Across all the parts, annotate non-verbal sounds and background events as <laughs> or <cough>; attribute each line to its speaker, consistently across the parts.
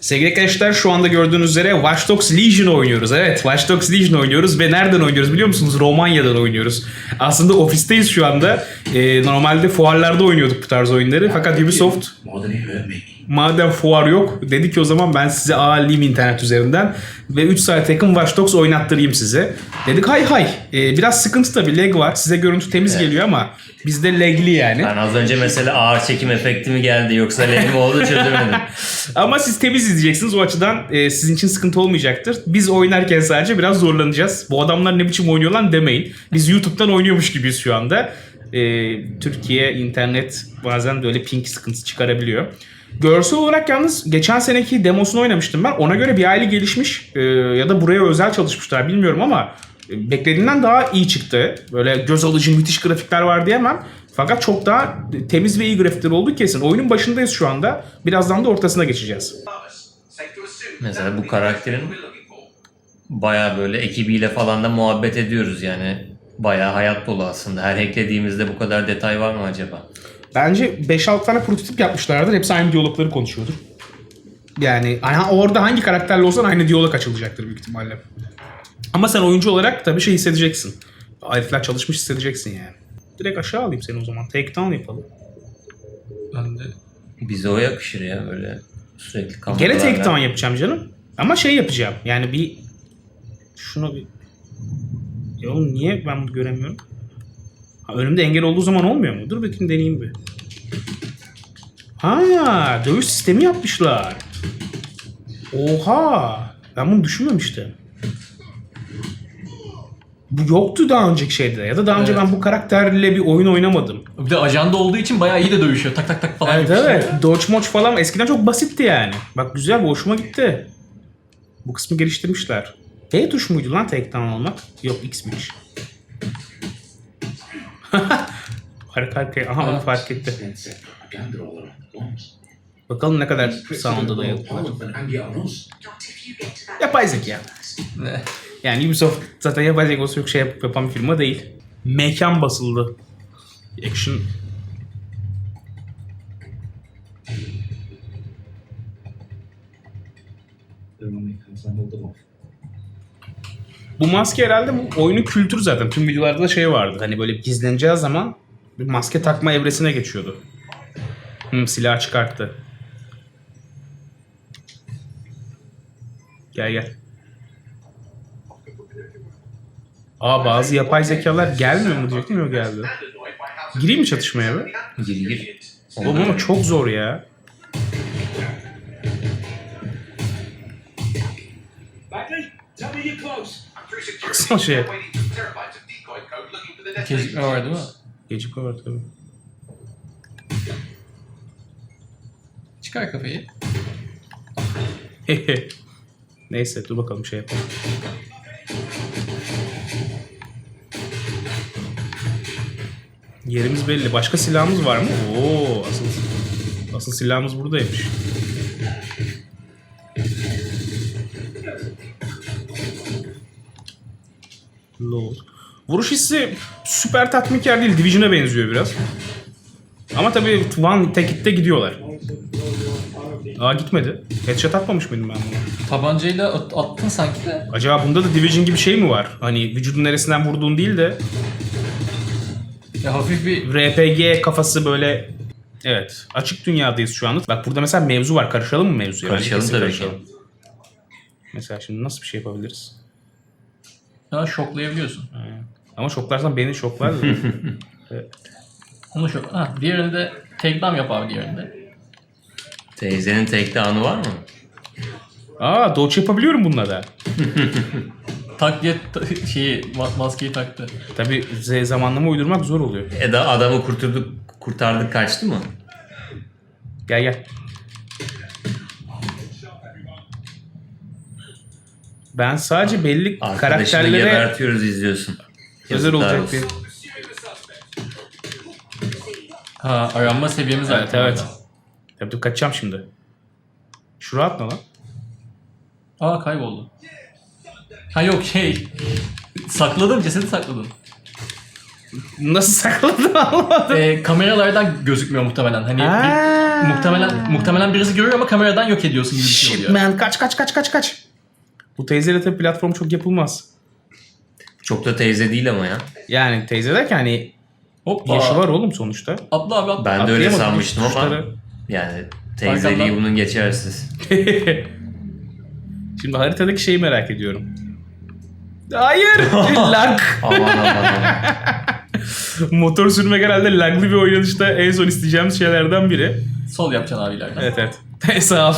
Speaker 1: Sevgili arkadaşlar şu anda gördüğünüz üzere Watch Dogs Legion oynuyoruz. Evet Watch Dogs Legion oynuyoruz ve nereden oynuyoruz biliyor musunuz? Romanya'dan oynuyoruz. Aslında ofisteyiz şu anda. Ee, normalde fuarlarda oynuyorduk bu tarz oyunları. Fakat Ubisoft
Speaker 2: More than me.
Speaker 1: Madem fuar yok dedi ki o zaman ben size ağırlayayım internet üzerinden ve 3 saat yakın Watch Dogs oynattırayım size. Dedik hay hay. Ee, biraz sıkıntı tabii lag var. Size görüntü temiz geliyor ama bizde lagli yani.
Speaker 3: Ben az önce mesela ağır çekim efekti mi geldi yoksa leg mi oldu çözemedim. <laughs>
Speaker 1: Ama siz temiz izleyeceksiniz. O açıdan e, sizin için sıkıntı olmayacaktır. Biz oynarken sadece biraz zorlanacağız. Bu adamlar ne biçim oynuyor lan demeyin. Biz YouTube'dan oynuyormuş gibiyiz şu anda. E, Türkiye internet bazen böyle ping sıkıntısı çıkarabiliyor. Görsel olarak yalnız geçen seneki demosunu oynamıştım ben. Ona göre bir aile gelişmiş e, ya da buraya özel çalışmışlar bilmiyorum ama e, beklediğimden daha iyi çıktı. Böyle göz alıcı müthiş grafikler var diyemem. Fakat çok daha temiz ve iyi grafikler olduğu kesin. Oyunun başındayız şu anda. Birazdan da ortasına geçeceğiz.
Speaker 3: Mesela bu karakterin baya böyle ekibiyle falan da muhabbet ediyoruz yani. Baya hayat dolu aslında. Her eklediğimizde bu kadar detay var mı acaba?
Speaker 1: Bence 5-6 tane prototip yapmışlardır. Hepsi aynı diyalogları konuşuyordur. Yani orada hangi karakterle olsan aynı diyalog açılacaktır büyük ihtimalle. Ama sen oyuncu olarak tabii şey hissedeceksin. Herifler çalışmış hissedeceksin yani. Direkt aşağı alayım seni o zaman. Take down yapalım.
Speaker 4: Ben de
Speaker 3: Bize o yakışır ya böyle sürekli
Speaker 1: Gene
Speaker 3: kameralarla.
Speaker 1: take down yapacağım canım. Ama şey yapacağım. Yani bir... Şunu bir... Ya oğlum niye ben bunu göremiyorum? Ha, önümde engel olduğu zaman olmuyor mu? Dur bakayım deneyeyim bir. Ha, dövüş sistemi yapmışlar. Oha! Ben bunu düşünmemiştim. Bu yoktu daha önceki şeyde. Ya da daha önce
Speaker 4: Evet.
Speaker 1: ben bu karakterle bir oyun oynamadım.
Speaker 4: bir de ajanda olduğu için bayağı iyi de dövüşüyor. Tak tak tak falan
Speaker 1: Evet
Speaker 4: yapıyor.
Speaker 1: evet. Dodge moç falan eskiden çok basitti yani. Bak güzel bu hoşuma gitti. Bu kısmı geliştirmişler. T tuş muydu lan takedown almak? Yok X'miş. <laughs> Harika harika. Aha onu fark etti. Bakalım ne kadar sound'a dayalıklar. Yapay zeka. Yani Ubisoft zaten yapay zekası çok şey yap- yapan bir firma değil. Mekan basıldı. Action. Bu maske herhalde bu oyunun kültürü zaten. Tüm videolarda da şey vardı. Hani böyle gizleneceği zaman bir maske takma evresine geçiyordu. Hı, silah çıkarttı. Gel gel. Aa bazı yapay zekalar gelmiyor mu diyecektim yok geldi. Gireyim mi çatışmaya be?
Speaker 3: Gir gir.
Speaker 1: Oğlum ama çok zor ya.
Speaker 5: Bagley, tell me you're close.
Speaker 1: Baksana şeye.
Speaker 4: Gecikme var değil mi?
Speaker 1: Gecikme var tabii.
Speaker 4: Çıkar kafayı. <laughs>
Speaker 1: Neyse dur bakalım şey yapalım. Yerimiz belli. Başka silahımız var mı? Oo, asıl asıl silahımız buradaymış. Load. Vuruş hissi süper tatminkar değil. Division'a benziyor biraz. Ama tabii one tek hitte gidiyorlar. Aa gitmedi. Headshot atmamış mıydım ben bunu?
Speaker 4: Tabancayla at- attın sanki de.
Speaker 1: Acaba bunda da Division gibi şey mi var? Hani vücudun neresinden vurduğun değil de
Speaker 4: Ya hafif bir
Speaker 1: RPG kafası böyle Evet. Açık dünyadayız şu anda. Bak burada mesela mevzu var. Karışalım mı mevzuya? Bence
Speaker 3: Karışalım
Speaker 1: kesin
Speaker 3: tabii ki.
Speaker 1: Mesela şimdi nasıl bir şey yapabiliriz?
Speaker 4: ya şoklayabiliyorsun.
Speaker 1: Ama şoklarsan beni şoklar. da. <laughs>
Speaker 4: Onu şok. Ha, diğerinde takedown yap abi diğerinde.
Speaker 3: Teyzenin takedown'u var mı?
Speaker 1: Aa dodge yapabiliyorum bununla da. <laughs>
Speaker 4: Tak diye ta- şeyi ma- maskeyi taktı.
Speaker 1: Tabi Z zamanlama uydurmak zor oluyor.
Speaker 3: Eda adamı kurturduk, kurtardık kaçtı mı?
Speaker 1: Gel gel. Ben sadece belli
Speaker 3: Arkadaşını
Speaker 1: karakterlere
Speaker 3: gebertiyoruz izliyorsun.
Speaker 1: Özel olacak bir...
Speaker 3: olsun.
Speaker 4: Ha aranma seviyemiz
Speaker 1: Evet
Speaker 4: zaten
Speaker 1: evet. Tabii dur kaçacağım şimdi. Şura atma lan.
Speaker 4: Aa kayboldu. Ha yok şey. Sakladım cesedi sakladım.
Speaker 1: Nasıl sakladın <laughs> anlamadım.
Speaker 4: Ee, kameralardan gözükmüyor muhtemelen. Hani bir- muhtemelen muhtemelen birisi görüyor ama kameradan yok ediyorsun gibi bir şey
Speaker 1: Shit
Speaker 4: oluyor.
Speaker 1: man kaç kaç kaç kaç kaç. Bu teyzeyle tabii platform çok yapılmaz.
Speaker 3: Çok da teyze değil ama ya.
Speaker 1: Yani teyze derken hani
Speaker 4: Hoppa.
Speaker 1: yaşı var oğlum sonuçta.
Speaker 4: Atla abi atla.
Speaker 3: Ben de öyle
Speaker 1: Atlayamadım
Speaker 3: sanmıştım ama yani teyzeliği
Speaker 4: Arkamdan-
Speaker 3: bunun geçersiz. <laughs>
Speaker 1: Şimdi haritadaki şeyi merak ediyorum. Hayır! <laughs> Lag.
Speaker 3: Aman aman aman. <laughs>
Speaker 1: Motor sürmek herhalde laglı bir oynanışta en son isteyeceğimiz şeylerden biri.
Speaker 4: Sol yapacaksın abi ileriden.
Speaker 1: Evet evet. Sağ ol.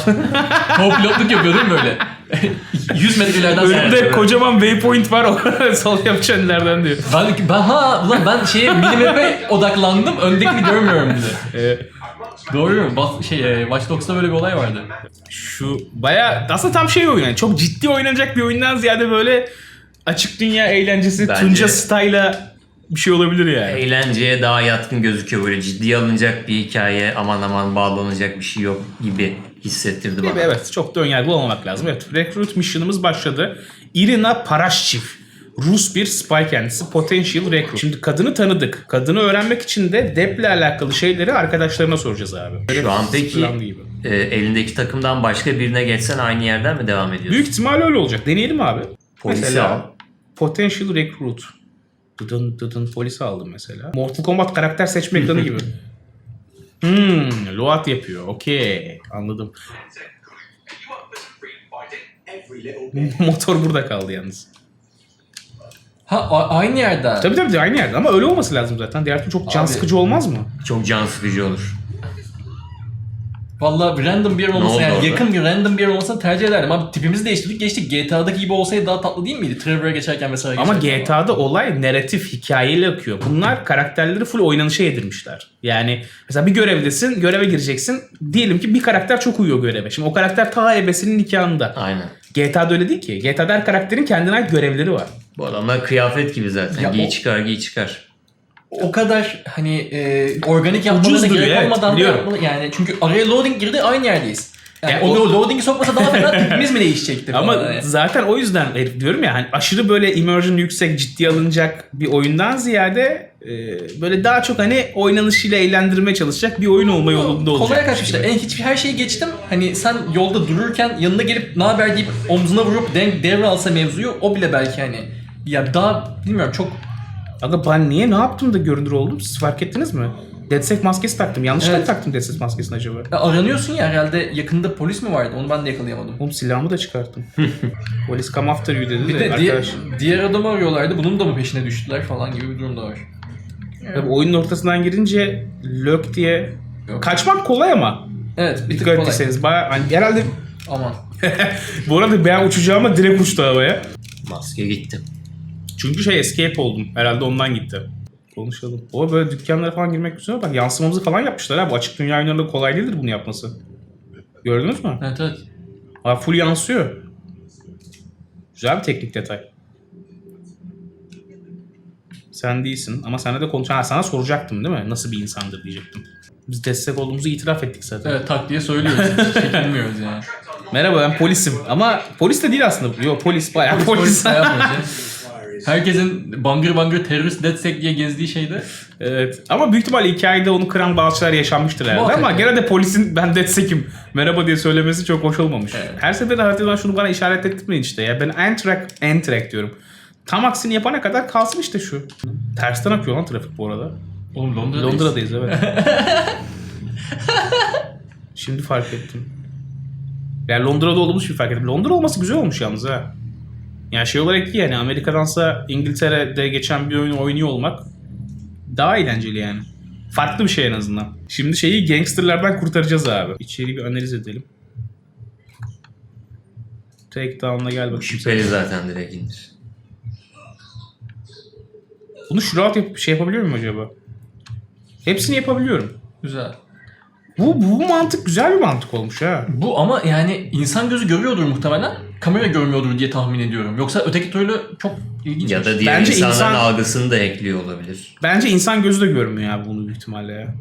Speaker 4: Co-pilotluk yapıyor değil mi böyle? <laughs> 100 metre ileriden
Speaker 1: Önünde kocaman waypoint var. o <laughs> Sol yapacağın ileriden diyor.
Speaker 4: Ben, ben ha ulan ben şeye minimap'e odaklandım. Öndekini görmüyorum bile. <laughs> Doğru. Bas, şey, e, Watch Dogs'ta böyle bir olay vardı.
Speaker 1: şu baya aslında tam şey oyun yani. Çok ciddi oynanacak bir oyundan ziyade böyle açık dünya eğlencesi
Speaker 3: Bence-
Speaker 1: Tunca style'a bir şey olabilir yani.
Speaker 3: Eğlenceye daha yatkın gözüküyor böyle ciddiye alınacak bir hikaye aman aman bağlanacak bir şey yok gibi hissettirdi bana.
Speaker 1: Evet çok da önyargılı olmamak lazım. Evet Recruit Mission'ımız başladı. Irina Parashchiv. Rus bir spy kendisi. Potential Recruit. Şimdi kadını tanıdık. Kadını öğrenmek için de Dep'le alakalı şeyleri arkadaşlarına soracağız abi. Böyle
Speaker 3: Şu an peki
Speaker 1: gibi.
Speaker 3: e, elindeki takımdan başka birine geçsen aynı yerden mi devam ediyorsun?
Speaker 1: Büyük ihtimal öyle olacak. Deneyelim abi.
Speaker 3: Polisi
Speaker 1: mesela
Speaker 3: al.
Speaker 1: Potential Recruit. Dıdın dıdın polisi aldım mesela. Mortal Kombat karakter seçme ekranı <laughs> gibi. Hmm, Loat yapıyor. Okey. Anladım. Motor burada kaldı yalnız.
Speaker 4: Ha a- aynı yerden.
Speaker 1: Tabii tabii aynı yerde ama öyle olması lazım zaten. Diğer türlü çok can
Speaker 4: Abi-
Speaker 1: sıkıcı olmaz mı?
Speaker 3: Çok can sıkıcı olur.
Speaker 4: Valla random bir yer olması
Speaker 3: oldu
Speaker 4: yani
Speaker 3: orada?
Speaker 4: yakın bir random bir yer olmasını tercih ederdim. Abi tipimizi değiştirdik geçtik. GTA'daki gibi olsaydı daha tatlı değil miydi? Trevor'a geçerken mesela.
Speaker 1: Ama
Speaker 4: geçerken.
Speaker 1: GTA'da olay narratif, hikayeyle akıyor. Bunlar karakterleri full oynanışa yedirmişler. Yani mesela bir görevdesin, göreve gireceksin. Diyelim ki bir karakter çok uyuyor göreve. Şimdi o karakter ta ebesinin nikahında.
Speaker 3: Aynen.
Speaker 1: GTA'da öyle değil ki. GTA'da her karakterin kendine ait görevleri var.
Speaker 3: Bu adamlar kıyafet gibi zaten.
Speaker 4: Ya
Speaker 3: giy
Speaker 4: o-
Speaker 3: çıkar giy çıkar.
Speaker 4: O kadar hani e, organik yapmalarına
Speaker 1: Ucuz duruyor,
Speaker 4: gerek
Speaker 1: evet,
Speaker 4: olmadan da
Speaker 1: biliyorum.
Speaker 4: yapmalı. Yani çünkü araya loading girdi aynı yerdeyiz. Yani
Speaker 1: Ya
Speaker 4: o,
Speaker 1: o-
Speaker 4: loading'i sokmasa daha fena <laughs> tipimiz mi değişecekti?
Speaker 1: Ama
Speaker 4: falan yani.
Speaker 1: zaten o yüzden herif diyorum ya hani aşırı böyle immersion yüksek ciddi alınacak bir oyundan ziyade e, böyle daha çok hani oynanışıyla eğlendirmeye çalışacak bir oyun olma yolunda olacak.
Speaker 4: Kolaya kaçmışlar. En hiçbir her şeyi geçtim. Hani sen yolda dururken yanına gelip ne haber deyip omzuna vurup de- devralsa mevzuyu o bile belki hani ya daha bilmiyorum çok
Speaker 1: Aga ben niye ne yaptım da görünür oldum siz fark ettiniz mi? DedSec maskesi taktım. Yanlışlıkla
Speaker 4: Evet.
Speaker 1: taktım DedSec maskesini acaba.
Speaker 4: Ya aranıyorsun ya herhalde yakında polis mi vardı onu ben de yakalayamadım.
Speaker 1: Oğlum silahımı da çıkarttım. <laughs> Polis come after you dedi
Speaker 4: Bir
Speaker 1: de
Speaker 4: de diğer,
Speaker 1: arkadaş.
Speaker 4: diğer adamı arıyorlardı bunun da mı peşine düştüler falan gibi bir durum da var.
Speaker 1: Tabii oyunun ortasından girince lök diye
Speaker 4: Yok.
Speaker 1: kaçmak kolay ama.
Speaker 4: Evet bir tık
Speaker 1: Dikkat
Speaker 4: kolay.
Speaker 1: etseniz bayağı hani herhalde
Speaker 4: Aman. <laughs>
Speaker 1: bu arada ben uçacağıma direkt uçtu havaya.
Speaker 3: Maske gitti.
Speaker 1: Çünkü şey escape oldum. Herhalde ondan gitti. Konuşalım. O böyle dükkanlara falan girmek güzel. Bak yansımamızı falan yapmışlar ha. Bu açık dünya oyunlarında kolay değildir bunu yapması. Gördünüz mü?
Speaker 4: Evet evet.
Speaker 1: Ha, full yansıyor. Güzel bir teknik detay. Sen değilsin ama sana da konuş. Ha, sana soracaktım değil mi? Nasıl bir insandır diyecektim. Biz destek olduğumuzu itiraf ettik zaten.
Speaker 4: Evet tak diye söylüyoruz. Çekinmiyoruz yani.
Speaker 1: Merhaba ben polisim ama polis de değil aslında. Yok polis bayağı polis.
Speaker 4: Polis ya. <laughs> Herkesin bangır bangır terörist DedSec diye gezdiği şeyde
Speaker 1: evet. Ama büyük ihtimalle hikayede onu kıran bazı şeyler yaşanmıştır herhalde. Ama
Speaker 4: yani.
Speaker 1: gene de polisin ben detsekim merhaba diye söylemesi çok hoş olmamış.
Speaker 4: Evet.
Speaker 1: Her seferinde haritadan şunu bana işaret ettirmeyin işte ya. Ben Amtrak, Amtrak diyorum. Tam aksini yapana kadar kalsın işte şu. Tersten akıyor lan trafik bu arada.
Speaker 4: Oğlum Londra'dayız.
Speaker 1: Londra'dayız evet. <laughs> Şimdi fark ettim. Yani Londra'da olduğumuz bir fark ettim. Londra olması güzel olmuş yalnız ha. Yani şey olarak iyi yani Amerika'dansa İngiltere'de geçen bir oyunu oynuyor olmak daha eğlenceli yani. Farklı bir şey en azından. Şimdi şeyi gangsterlardan kurtaracağız abi. İçeriği bir analiz edelim. Takedown'la gel bakayım.
Speaker 3: Şüpheli zaten direkt indir.
Speaker 1: Bunu şuraat yapıp şey yapabiliyor muyum acaba? Hepsini yapabiliyorum.
Speaker 4: Güzel.
Speaker 1: Bu, bu mantık güzel bir mantık olmuş ha.
Speaker 4: Bu ama yani insan gözü görüyordur muhtemelen. Kamera görmüyordur diye tahmin ediyorum. Yoksa öteki türlü çok ilginç.
Speaker 3: Ya da diğer
Speaker 1: Bence
Speaker 3: insanların
Speaker 1: insan-
Speaker 3: algısını da ekliyor olabilir.
Speaker 1: Bence insan gözü de görmüyor ya bunu büyük ihtimalle ya.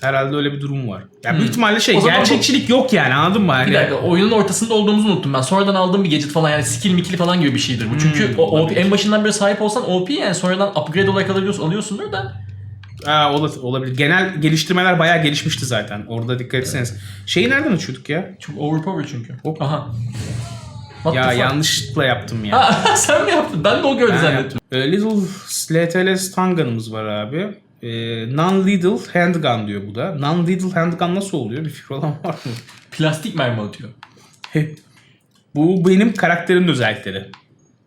Speaker 1: Herhalde öyle bir durum var. Ya büyük ihtimalle şey
Speaker 4: O zaman bu-
Speaker 1: gerçekçilik yok yani anladın mı?
Speaker 4: Bir
Speaker 1: Hani,
Speaker 4: dakika oyunun ortasında olduğumuzu unuttum ben. Sonradan aldığım bir gadget falan yani skill mikili falan gibi bir şeydir bu. Çünkü
Speaker 1: Hmm,
Speaker 4: o, OP, en başından beri sahip olsan OP yani sonradan upgrade olarak alıyorsun, alıyorsundur da
Speaker 1: Aa, ola- olabilir. Genel geliştirmeler bayağı gelişmişti zaten. Orada dikkat etseniz. Şeyi nereden açıyorduk ya?
Speaker 4: Çok overpower çünkü.
Speaker 1: Hop.
Speaker 4: Aha. What
Speaker 1: ya yanlışlıkla yaptım ya.
Speaker 4: Ha, <laughs> sen mi yaptın? Ben de o gördü zannettim.
Speaker 1: e, Little SLTL stun gun'ımız var abi. E, Non-lethal handgun diyor bu da. Non-lethal handgun nasıl oluyor? Bir fikir olan var mı?
Speaker 4: Plastik mermi atıyor.
Speaker 1: bu benim karakterimin özellikleri.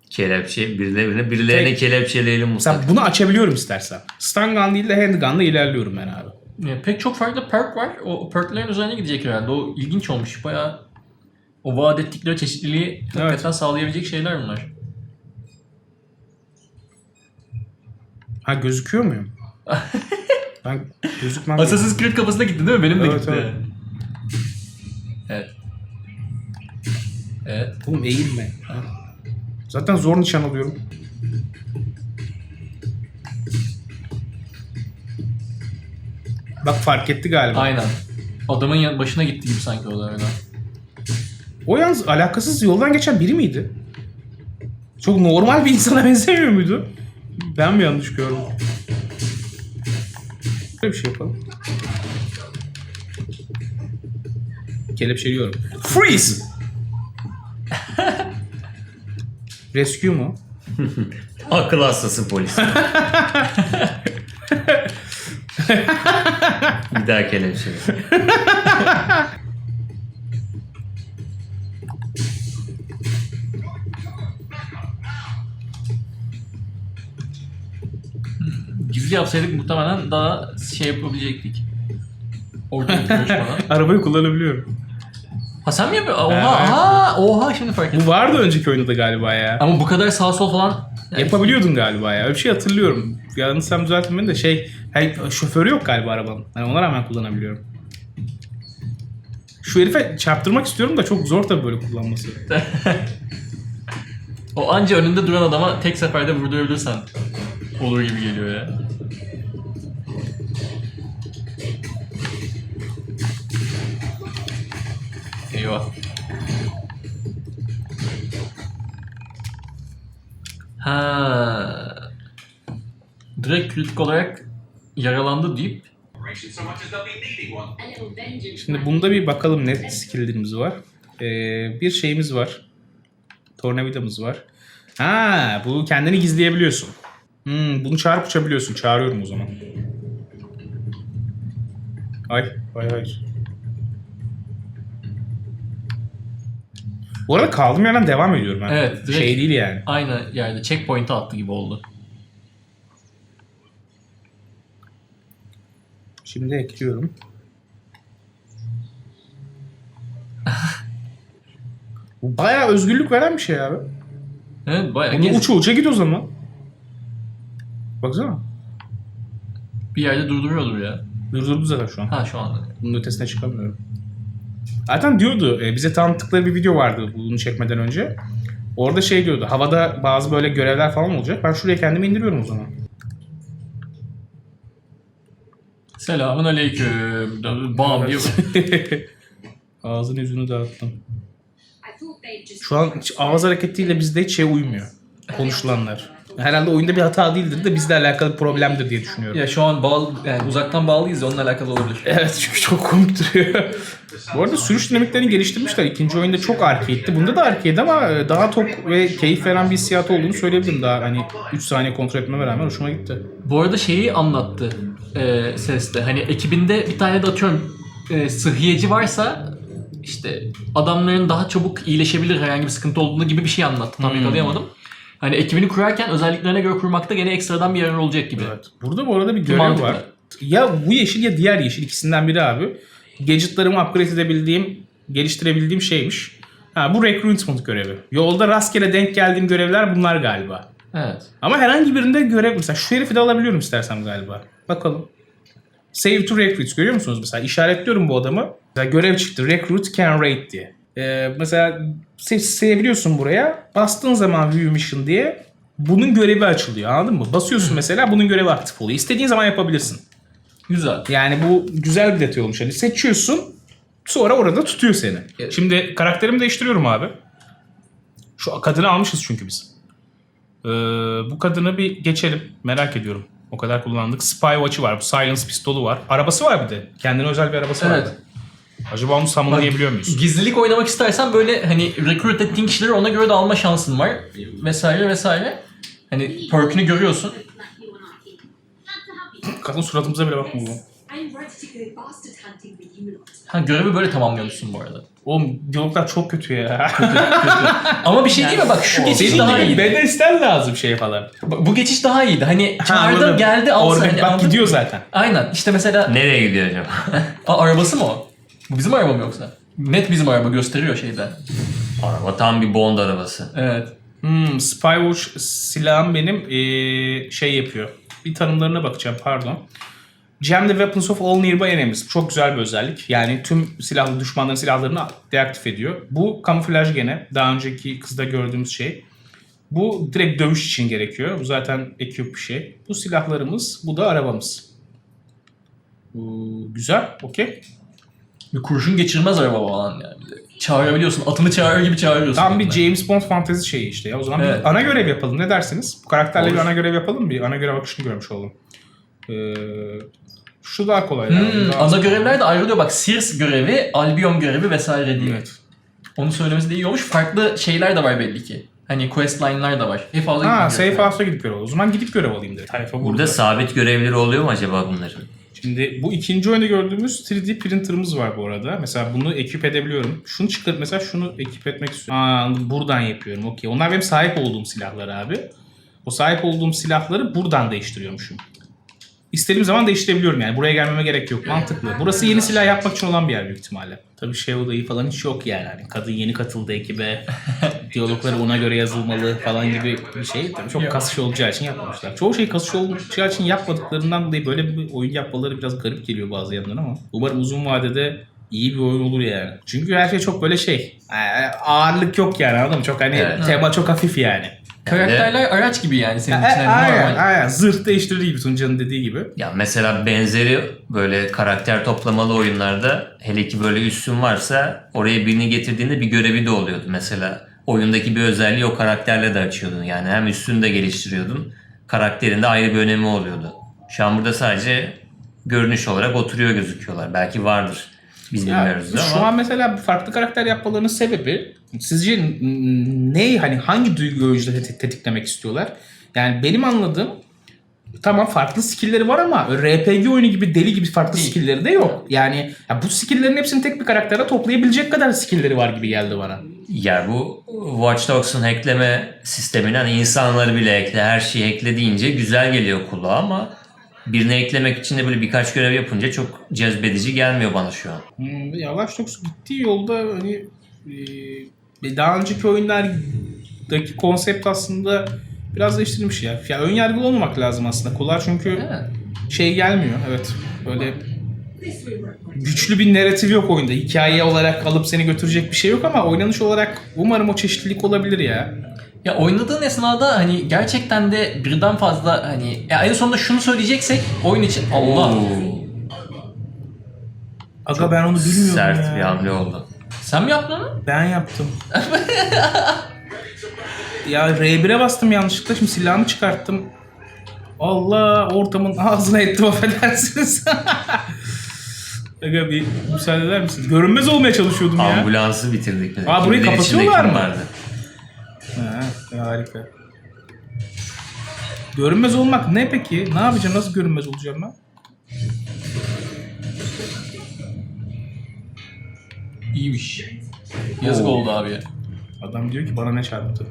Speaker 3: Kelepçe birilerine, birilerine
Speaker 1: Tek-
Speaker 3: kelepçeleyelim
Speaker 1: Mesela
Speaker 3: mutlaka.
Speaker 1: bunu açabiliyorum istersen. Stun gun değil de handgun'la ilerliyorum ben abi.
Speaker 4: Ya, pek çok farklı perk var. O perklerin üzerine gidecek herhalde. O ilginç olmuş. Bayağı o vaat ettikleri çeşitliliği hakikaten sağlayabilecek şeyler bunlar.
Speaker 1: Ha gözüküyor muyum? <laughs> ben gözükmem.
Speaker 4: Assassin's Creed kafasına gitti değil mi? Benim de
Speaker 1: Evet,
Speaker 4: gitti.
Speaker 1: evet.
Speaker 4: Evet. Evet.
Speaker 1: Oğlum eğilme. Ha. Zaten zor nişan alıyorum. Bak fark etti galiba.
Speaker 4: Aynen. Adamın yan- başına gitti gibi sanki o da öyle.
Speaker 1: O yalnız alakasız yoldan geçen biri miydi? Çok normal bir insana <laughs> benzemiyor muydu? Ben mi yanlış gördüm? Böyle bir şey yapalım. Kelepçeliyorum. Freeze! Rescue mu? <laughs>
Speaker 3: Akıl hastası polis. <laughs> bir daha kelepçele.
Speaker 4: Gizli yapsaydık muhtemelen daha şey yapabilecektik. Orada. <laughs>
Speaker 1: Arabayı kullanabiliyorum.
Speaker 4: Ha sen mi yapıyorsun? Oha,
Speaker 1: Evet.
Speaker 4: aha, oha şimdi fark ettim.
Speaker 1: Bu vardı önceki oyunda da galiba ya.
Speaker 4: Ama bu kadar sağ sol falan yani
Speaker 1: Yapabiliyordun galiba ya. Öyle bir şey hatırlıyorum. Yanlışsam düzeltin beni de şey... Hey, şoförü yok galiba arabanın. Hani ona rağmen kullanabiliyorum. Şu herife çarptırmak istiyorum da çok zor tabii böyle kullanması. <laughs>
Speaker 4: o anca önünde duran adama tek seferde vurdurabilirsen olur gibi geliyor ya. Eyvah. Ha. Direkt kritik olarak yaralandı deyip.
Speaker 1: Şimdi bunda bir bakalım ne skill'lerimiz var. Ee, bir şeyimiz var. Tornavidamız var. Ha, bu kendini gizleyebiliyorsun. Hmm, bunu çağırıp uçabiliyorsun. Çağırıyorum o zaman. Ay, ay, ay. Bu arada kaldığım yerden devam ediyorum. Ha.
Speaker 4: Evet, direkt-
Speaker 1: Şey değil yani.
Speaker 4: aynı yerde checkpoint'e attı gibi oldu.
Speaker 1: Şimdi ekliyorum. Bu bayağı özgürlük veren bir şey abi.
Speaker 4: Evet bayağı
Speaker 1: Bunu
Speaker 4: gez-
Speaker 1: uça uça git o zaman. Baksana.
Speaker 4: bir yerde durduruyordur ya.
Speaker 1: Durdurdu zaten şu an.
Speaker 4: Ha şu anda.
Speaker 1: Bunun ötesine çıkamıyorum. Zaten diyordu, e, bize tanıttıkları bir video vardı bunu çekmeden önce. Orada şey diyordu, havada bazı böyle görevler falan olacak. Ben şuraya kendimi indiriyorum o zaman.
Speaker 4: Selamun aleyküm. Bam diye. <laughs>
Speaker 1: Ağzını yüzünü dağıttım. Şu an ağız hareketiyle bizde hiç şey uymuyor. Konuşulanlar. Herhalde oyunda bir hata değildir de bizle alakalı problemdir diye düşünüyorum.
Speaker 4: ya şu an bağlı, yani uzaktan bağlıyız ya onunla alakalı olabilir.
Speaker 1: Evet çünkü çok komik duruyor. Bu arada sürüş dinamiklerini geliştirmişler. İkinci oyunda çok arcade'di. Bunda da arcade ama e, daha tok ve keyif veren bir hissiyat olduğunu söyleyebilirim. Daha hani 3 saniye kontrol etmeme rağmen hoşuma gitti.
Speaker 4: Bu arada şeyi anlattı e, seste. Hani ekibinde bir tane de atıyorum e, sıhhiyeci varsa işte adamların daha çabuk iyileşebilir herhangi bir sıkıntı olduğunu gibi bir şey anlattı. Tam yakalayamadım. Hani ekibini kurarken özelliklerine göre kurmakta gene ekstradan bir yarar olacak gibi.
Speaker 1: Evet. Burada bu arada bir görev
Speaker 4: Mantıklı.
Speaker 1: var. Ya bu yeşil ya diğer yeşil ikisinden biri abi. Gadgetlarımı upgrade edebildiğim, geliştirebildiğim şeymiş. Ha bu recruitment görevi. Yolda rastgele denk geldiğim görevler bunlar galiba.
Speaker 4: Evet.
Speaker 1: Ama herhangi birinde görev mesela şu herifi de alabiliyorum istersem galiba. Bakalım. Save to recruits görüyor musunuz mesela? İşaretliyorum bu adamı. Mesela görev çıktı. Recruit can rate diye. Ee, mesela se- sevebiliyorsun buraya. Bastığın zaman view mission diye bunun görevi açılıyor anladın mı? Basıyorsun mesela bunun görevi aktif oluyor. İstediğin zaman yapabilirsin.
Speaker 4: Güzel.
Speaker 1: Yani bu güzel bir detay olmuş. Hani seçiyorsun sonra orada tutuyor seni.
Speaker 4: Evet.
Speaker 1: Şimdi karakterimi değiştiriyorum abi. Şu kadını almışız çünkü biz. Ee, bu kadını bir geçelim. Merak ediyorum. O kadar kullandık. Spy Watch'ı var. Bu Silence pistolu var. Arabası var bir de. Kendine özel bir arabası var.
Speaker 4: Evet.
Speaker 1: Acaba onu summonlayabiliyor muyuz?
Speaker 4: Gizlilik oynamak istersen böyle hani recruit ettiğin kişileri ona göre de alma şansın var. Vesaire vesaire. Hani perk'ünü görüyorsun.
Speaker 1: Kadın suratımıza bile bakmıyor.
Speaker 4: Ha görevi böyle tamamlıyormuşsun bu arada.
Speaker 1: Oğlum diyaloglar çok kötü ya.
Speaker 4: Ama bir şey değil mi? Bak şu geçiş
Speaker 1: Senin
Speaker 4: daha
Speaker 1: gibi
Speaker 4: iyiydi.
Speaker 1: bedensel lazım şey falan.
Speaker 4: Bak, Bu geçiş daha iyiydi. Hani
Speaker 1: Ha,
Speaker 4: çağırdım
Speaker 1: anladım.
Speaker 4: geldi al
Speaker 1: Orbit
Speaker 4: hani,
Speaker 1: bak
Speaker 4: anladın
Speaker 1: gidiyor
Speaker 4: mı?
Speaker 1: zaten.
Speaker 4: Aynen işte mesela
Speaker 3: Nereye gidiyor acaba? <laughs>
Speaker 4: Aa, arabası mı o? Bu bizim araba mı yoksa? Net bizim araba gösteriyor şeyde.
Speaker 3: Araba tam bir Bond arabası.
Speaker 4: Evet.
Speaker 1: Hmm, Spywatch silahım benim ee, şey yapıyor. Bir tanımlarına bakacağım pardon. Jam the weapons of all nearby enemies. Çok güzel bir özellik. Yani tüm silahlı düşmanların silahlarını deaktif ediyor. Bu kamuflaj gene. Daha önceki kızda gördüğümüz şey. Bu direkt dövüş için gerekiyor. Bu zaten ekip bir şey. Bu silahlarımız, bu da arabamız. Bu, güzel, okey.
Speaker 4: Bir kurşun geçirmez araba falan yani. Bir de Çağırabiliyorsun. Atını çağırır gibi çağırıyorsun.
Speaker 1: Tam bir. James Bond fantezi şeyi işte ya. O zaman
Speaker 4: Evet.
Speaker 1: bir ana görev yapalım. Ne dersiniz? Bu karakterle bir
Speaker 4: Olur.
Speaker 1: ana görev yapalım? Bir ana görev akışını görmüş olalım. Ee, şu daha kolay.
Speaker 4: Hmm.
Speaker 1: Daha-
Speaker 4: ana görevler de ayrılıyor. Bak Sears görevi, Albion görevi vesaire diye.
Speaker 1: Evet.
Speaker 4: Onu söylemesi de iyi olmuş. Farklı şeyler de var belli ki. Hani quest line'lar da var. En fazla
Speaker 1: Ha,
Speaker 4: gitmiyor.
Speaker 1: safe house'a gidip görev al. O zaman gidip görev alayım direkt. Tayfa burada.
Speaker 3: Burada sabit görevleri oluyor mu acaba bunların?
Speaker 1: Şimdi bu ikinci oyunda gördüğümüz 3D printer'ımız var bu arada. Mesela bunu ekip edebiliyorum. Şunu çıkar mesela şunu ekip etmek istiyorum. Aa, buradan yapıyorum. Okey. Onlar benim sahip olduğum silahlar abi. O sahip olduğum silahları buradan değiştiriyormuşum. İstediğim zaman değiştirebiliyorum yani. Buraya gelmeme gerek yok. Mantıklı. Burası yeni silah yapmak için olan bir yer büyük ihtimalle. Tabii şey olayı falan hiç yok yani. Hani kadın yeni katıldı ekibe. <laughs> diyalogları ona göre yazılmalı falan gibi bir şey. Tabii çok kasış olacağı için yapmamışlar. Çoğu şey kasış olacağı için yapmadıklarından dolayı böyle bir oyun yapmaları biraz garip geliyor bazı yandan ama. Umarım uzun vadede iyi bir oyun olur yani. Çünkü her şey çok böyle şey. e, Ağırlık yok yani anladın mı? Çok hani
Speaker 3: Evet.
Speaker 1: tema çok hafif yani.
Speaker 4: Karakterler araç gibi yani senin için. Yani
Speaker 1: aynen,
Speaker 4: normal.
Speaker 1: aynen. Zırh değiştirir gibi Tunca'nın dediği gibi.
Speaker 3: Ya mesela benzeri böyle karakter toplamalı oyunlarda hele ki böyle üstün varsa oraya birini getirdiğinde bir görevi de oluyordu. Mesela oyundaki bir özelliği o karakterle de açıyordun. Yani hem üstünü de geliştiriyordun. Karakterin de ayrı bir önemi oluyordu. Şu an burada sadece görünüş olarak oturuyor gözüküyorlar. Belki vardır. Bilmiyoruz da
Speaker 1: şu
Speaker 3: ama.
Speaker 1: an mesela farklı karakter yapmalarının sebebi sizce ne hani hangi duygu oyuncuları tet- tetiklemek istiyorlar? Yani benim anladığım tamam farklı skill'leri var ama RPG oyunu gibi deli gibi farklı
Speaker 4: Değil.
Speaker 1: skill'leri de yok. Yani ya bu skill'lerin hepsini tek bir karaktere toplayabilecek kadar skill'leri var gibi geldi bana.
Speaker 3: Ya bu Watch Dogs'un hackleme sistemine hani insanları bile ekle, her şeyi ekle deyince güzel geliyor kulağa ama birini eklemek için de böyle birkaç görev yapınca çok cezbedici gelmiyor bana şu an.
Speaker 1: Hmm, Yavaş Dogs gittiği yolda hani e, daha önceki oyunlardaki konsept aslında biraz değiştirilmiş ya. Ya ön yargılı olmamak lazım aslında. Kulağa çünkü
Speaker 4: Evet.
Speaker 1: şey gelmiyor. Evet. Böyle güçlü bir narratif yok oyunda. Hikaye olarak alıp seni götürecek bir şey yok ama oynanış olarak umarım o çeşitlilik olabilir ya.
Speaker 4: Ya oynadığın esnada hani gerçekten de birden fazla hani ya en sonunda şunu söyleyeceksek oyun için Allah
Speaker 3: Oo,
Speaker 1: Aga ben onu bilmiyorum
Speaker 3: sert
Speaker 1: ya.
Speaker 3: bir hamle oldu.
Speaker 4: sen mi yaptın onu?
Speaker 1: Ben yaptım. <laughs> ya R1'e bastım yanlışlıkla. Şimdi silahımı çıkarttım. Allah ortamın ağzına ettim affedersiniz. <laughs> Aga bir müsaade eder misiniz? Görünmez olmaya çalışıyordum ya.
Speaker 3: Ambulansı bitirdik.
Speaker 1: Aa, burayı
Speaker 3: içinde
Speaker 1: kapatıyorlar mı?
Speaker 3: vardı?
Speaker 1: Ha, harika. Görünmez olmak ne peki? Ne yapacağım? Nasıl görünmez olacağım ben?
Speaker 4: İyiymiş. Yazık
Speaker 3: Oo.
Speaker 4: oldu abi.
Speaker 1: Adam diyor ki bana ne çarptı?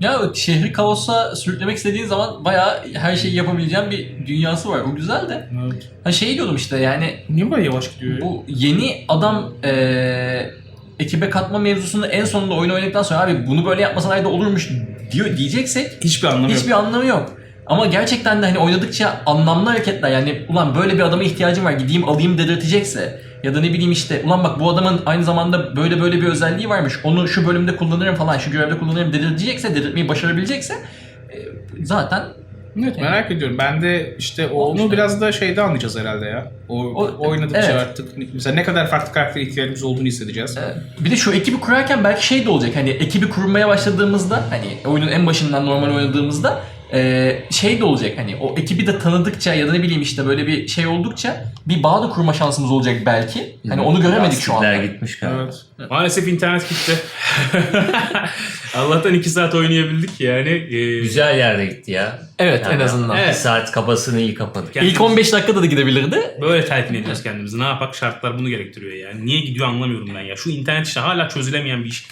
Speaker 4: Ya şehri kaosa sürüklemek istediğin zaman bayağı her şeyi yapabileceğin bir dünyası var. O güzel de.
Speaker 1: Evet.
Speaker 4: Ha şey diyordum işte yani
Speaker 1: Niye bu kadar yavaş gidiyor ya?
Speaker 4: bu yeni adam eee ekibe katma mevzusunu en sonunda oyun oynadıktan sonra abi bunu böyle yapmasalardı olurmuş diyor diyeceksek
Speaker 1: Hiçbir anlamı
Speaker 4: hiçbir
Speaker 1: yok.
Speaker 4: anlamı yok. Ama gerçekten de hani oynadıkça anlamlı hareketler yani ulan böyle bir adama ihtiyacım var gideyim alayım dedirtecekse ya da ne bileyim işte ulan bak bu adamın aynı zamanda böyle böyle bir özelliği varmış onu şu bölümde kullanırım falan şu görevde kullanırım dedirtecekse dedirtmeyi başarabilecekse e, zaten
Speaker 1: Evet merak ediyorum. Ben de işte onu
Speaker 4: Olmuş
Speaker 1: biraz da şeyde anlayacağız herhalde ya. O,
Speaker 4: O-
Speaker 1: oynadıkça
Speaker 4: evet.
Speaker 1: artık mesela ne kadar farklı karakter ihtiyacımız olduğunu hissedeceğiz.
Speaker 4: Bir de şu ekibi kurarken belki şey de olacak hani ekibi kurmaya başladığımızda hani oyunun en başından normal oynadığımızda Ee, şey de olacak hani o ekibi de tanıdıkça ya da ne bileyim işte böyle bir şey oldukça bir bağ da kurma şansımız olacak belki. Hani onu göremedik şu anda.
Speaker 3: Lastikler gitmiş galiba.
Speaker 1: Evet. Maalesef internet gitti. <laughs> Allah'tan 2 saat oynayabildik yani. Ee,
Speaker 3: Güzel yerde gitti ya.
Speaker 4: Evet en azından.
Speaker 1: Evet.
Speaker 3: Bir saat kafasını iyi kapadık.
Speaker 1: Yani-
Speaker 4: İlk 15 dakikada da gidebilirdi.
Speaker 1: Böyle telkin ediyoruz kendimizi. Ne yapak? Şartlar bunu gerektiriyor yani. Niye gidiyor anlamıyorum ben ya. Şu internet işte hala çözülemeyen bir iş.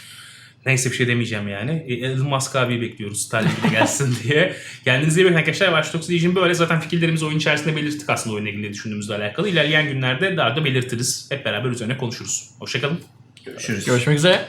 Speaker 1: Neyse bir şey demeyeceğim yani. E, Elon Musk abiyi bekliyoruz. Starlink'e gelsin <laughs> diye. Kendinize iyi bakın arkadaşlar. Watch Dogs Legion böyle. Zaten fikirlerimizi oyun içerisinde belirttik aslında oyunla ilgili düşündüğümüzle alakalı. İlerleyen günlerde daha da belirtiriz. Hep beraber üzerine konuşuruz. Hoşçakalın.
Speaker 3: Görüşürüz.
Speaker 4: Görüşmek üzere.